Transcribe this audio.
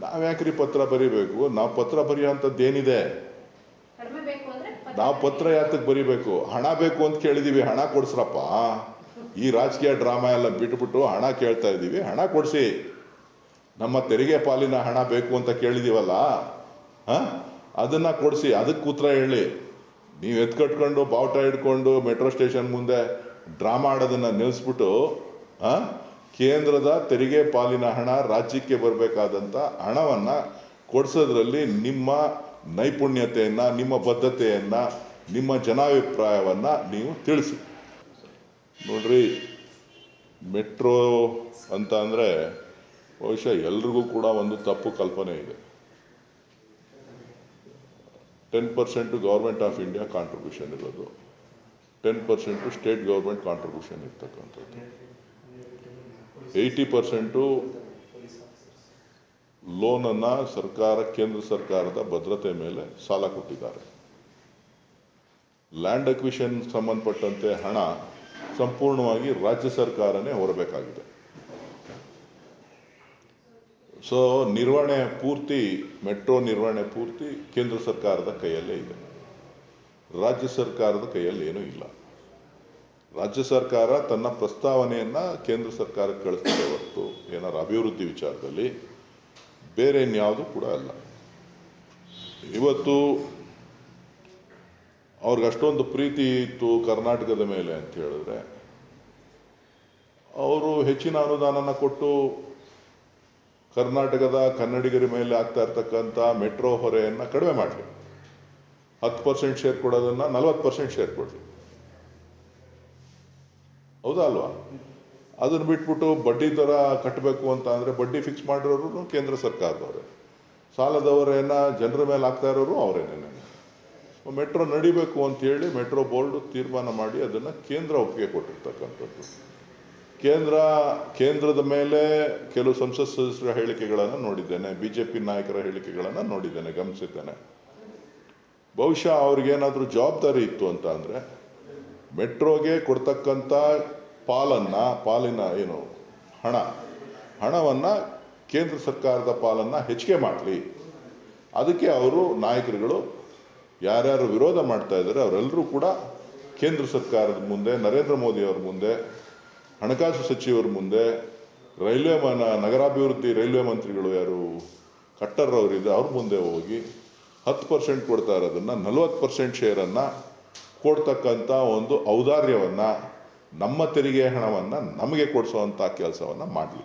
ನಾವ್ಯಾಕ್ರಿ ಪತ್ರ ಬರಿಬೇಕು? ನಾವು ಪತ್ರ ಬರೆಯುವಂಥದ್ದು ಏನಿದೆ ಕಡಿಮೆ ಅಂದ್ರೆ ನಾವು ಪತ್ರ ಯಾತಕ್ಕೆ ಬರಿಬೇಕು? ಹಣ ಬೇಕು ಅಂತ ಕೇಳಿದೀವಿ ಹಣ ಕೊಡ್ಸ್ರಪ್ಪ. ಈ ರಾಜಕೀಯ ಡ್ರಾಮಾ ಎಲ್ಲ ಬಿಟ್ಬಿಟ್ಟು ಹಣ ಕೇಳ್ತಾ ಇದ್ದೀವಿ ಹಣ ಕೊಡಿಸಿ. ನಮ್ಮ ತೆರಿಗೆ ಪಾಲಿನ ಹಣ ಬೇಕು ಅಂತ ಕೇಳಿದೀವಲ್ಲ? ಹ? ಅದನ್ನ ಕೊಡಿಸಿ ಅದಕ್ಕೆ ಉತ್ತರ ಹೇಳಿ. ನೀವು ಎತ್ಕಟ್ಕೊಂಡು ಬಾವುಟ ಹಿಡ್ಕೊಂಡು ಮೆಟ್ರೋ ಸ್ಟೇಷನ್ ಮುಂದೆ ಡ್ರಾಮಾ ಆಡೋದನ್ನ ನಿಲ್ಲಿಸ್ಬಿಟ್ಟು ಆ ಕೇಂದ್ರದ ತೆರಿಗೆ ಪಾಲಿನ ಹಣ ರಾಜ್ಯಕ್ಕೆ ಬರಬೇಕಾದಂಥ ಹಣವನ್ನು ಕೊಡಿಸೋದ್ರಲ್ಲಿ ನಿಮ್ಮ ನೈಪುಣ್ಯತೆಯನ್ನು, ನಿಮ್ಮ ಬದ್ಧತೆಯನ್ನು, ನಿಮ್ಮ ಜನಾಭಿಪ್ರಾಯವನ್ನು ನೀವು ತಿಳಿಸಿ. ನೋಡ್ರಿ, ಮೆಟ್ರೋ ಅಂತ ಅಂದರೆ ಬಹುಶಃ ಎಲ್ರಿಗೂ ಕೂಡ ಒಂದು ತಪ್ಪು ಕಲ್ಪನೆ ಇದೆ. Ten percent government of India contribution ಇರೋದು. Ten percent state government contribution ಇರ್ತಕ್ಕಂಥದ್ದು. ಏಯ್ಟಿ ಪರ್ಸೆಂಟು ಲೋನನ್ನು ಸರ್ಕಾರ, ಕೇಂದ್ರ ಸರ್ಕಾರದ ಭದ್ರತೆ ಮೇಲೆ ಸಾಲ ಕೊಟ್ಟಿದ್ದಾರೆ. ಲ್ಯಾಂಡ್ ಅಕ್ವಿಷನ್ ಸಂಬಂಧಪಟ್ಟಂತೆ ಹಣ ಸಂಪೂರ್ಣವಾಗಿ ರಾಜ್ಯ ಸರ್ಕಾರನೇ ಹೊರಬೇಕಾಗಿದೆ. ಸೊ ನಿರ್ವಹಣೆ ಪೂರ್ತಿ, ಮೆಟ್ರೋ ನಿರ್ವಹಣೆ ಪೂರ್ತಿ ಕೇಂದ್ರ ಸರ್ಕಾರದ ಕೈಯಲ್ಲೇ ಇದೆ. ರಾಜ್ಯ ಸರ್ಕಾರದ ಕೈಯಲ್ಲಿ ಏನೂ ಇಲ್ಲ. ರಾಜ್ಯ ಸರ್ಕಾರ ತನ್ನ ಪ್ರಸ್ತಾವನೆಯನ್ನ ಕೇಂದ್ರ ಸರ್ಕಾರಕ್ಕೆ ಕಳಿಸ್ತದೆ ಹೊರತು ಏನಾರು ಅಭಿವೃದ್ಧಿ ವಿಚಾರದಲ್ಲಿ ಬೇರೆ ಇನ್ಯಾವುದು ಕೂಡ ಅಲ್ಲ. ಇವತ್ತು ಅವ್ರಿಗೆ ಅಷ್ಟೊಂದು ಪ್ರೀತಿ ಇತ್ತು ಕರ್ನಾಟಕದ ಮೇಲೆ ಅಂತ ಹೇಳಿದ್ರೆ, ಅವರು ಹೆಚ್ಚಿನ ಅನುದಾನನ ಕೊಟ್ಟು ಕರ್ನಾಟಕದ ಕನ್ನಡಿಗರ ಮೇಲೆ ಆಗ್ತಾ ಇರ್ತಕ್ಕಂಥ ಮೆಟ್ರೋ ಹೊರೆಯನ್ನು ಕಡಿಮೆ ಮಾಡಲಿ. ಹತ್ತು ಪರ್ಸೆಂಟ್ ಶೇರ್ ಕೊಡೋದನ್ನ ನಲವತ್ತು ಪರ್ಸೆಂಟ್ ಶೇರ್ ಕೊಡಲಿ. ಹೌದಾ ಅಲ್ವಾ ಅದನ್ನು ಬಿಟ್ಬಿಟ್ಟು ಬಡ್ಡಿ ದರ ಕಟ್ಟಬೇಕು ಅಂತ ಅಂದರೆ ಬಡ್ಡಿ ಫಿಕ್ಸ್ ಮಾಡಿರೋರು ಕೇಂದ್ರ ಸರ್ಕಾರದವರೇ. ಸಾಲದವರೇನ ಜನರ ಮೇಲೆ ಆಗ್ತಾ ಇರೋರು ಅವರೇನೇನೆ ಮೆಟ್ರೋ ನಡಿಬೇಕು ಅಂತ ಹೇಳಿ ಮೆಟ್ರೋ ಬೋರ್ಡ್ ತೀರ್ಮಾನ ಮಾಡಿ ಅದನ್ನ ಕೇಂದ್ರ ಒಪ್ಪಿಗೆ ಕೊಟ್ಟಿರ್ತಕ್ಕಂಥದ್ದು. ಕೇಂದ್ರ, ಕೇಂದ್ರದ ಮೇಲೆ ಕೆಲವು ಸಂಸತ್ ಸದಸ್ಯರ ಹೇಳಿಕೆಗಳನ್ನು ನೋಡಿದ್ದೇನೆ. ಬಿಜೆಪಿ ನಾಯಕರ ಹೇಳಿಕೆಗಳನ್ನು ನೋಡಿದ್ದೇನೆ, ಗಮನಿಸಿದ್ದೇನೆ. ಬಹುಶಃ ಅವ್ರಿಗೇನಾದ್ರೂ ಜವಾಬ್ದಾರಿ ಇತ್ತು ಅಂತ ಅಂದ್ರೆ ಮೆಟ್ರೋಗೆ ಕೊಡ್ತಕ್ಕಂಥ ಪಾಲನ್ನ, ಪಾಲಿನ ಏನು, ಹಣ, ಹಣವನ್ನ ಕೇಂದ್ರ ಸರ್ಕಾರದ ಪಾಲನ್ನ ಹೆಚ್ಚಿಗೆ ಮಾಡಲಿ. ಅದಕ್ಕೆ ಅವರು ನಾಯಕರುಗಳು ಯಾರ್ಯಾರು ವಿರೋಧ ಮಾಡ್ತಾ ಇದ್ದಾರೆ ಅವರೆಲ್ಲರೂ ಕೂಡ ಕೇಂದ್ರ ಸರ್ಕಾರದ ಮುಂದೆ, ನರೇಂದ್ರ ಮೋದಿ ಅವ್ರ ಮುಂದೆ, ಹಣಕಾಸು ಸಚಿವರ ಮುಂದೆ, ರೈಲ್ವೆ ಮನ ನಗರಾಭಿವೃದ್ಧಿ ರೈಲ್ವೆ ಮಂತ್ರಿಗಳು ಯಾರು ಕಟ್ಟರ್ ಅವರಿದೆ ಅವ್ರ ಮುಂದೆ ಹೋಗಿ ಹತ್ತು ಪರ್ಸೆಂಟ್ ಕೊಡ್ತಾ ಇರೋದನ್ನು, ನಲ್ವತ್ತು ಪರ್ಸೆಂಟ್ ಶೇರನ್ನು ಕೊಡ್ತಕ್ಕಂಥ ಒಂದು ಔದಾರ್ಯವನ್ನು ನಮ್ಮ ತೆರಿಗೆ ಹಣವನ್ನು ನಮಗೆ ಕೊಡಿಸುವಂಥ ಕೆಲಸವನ್ನು ಮಾಡಲಿ.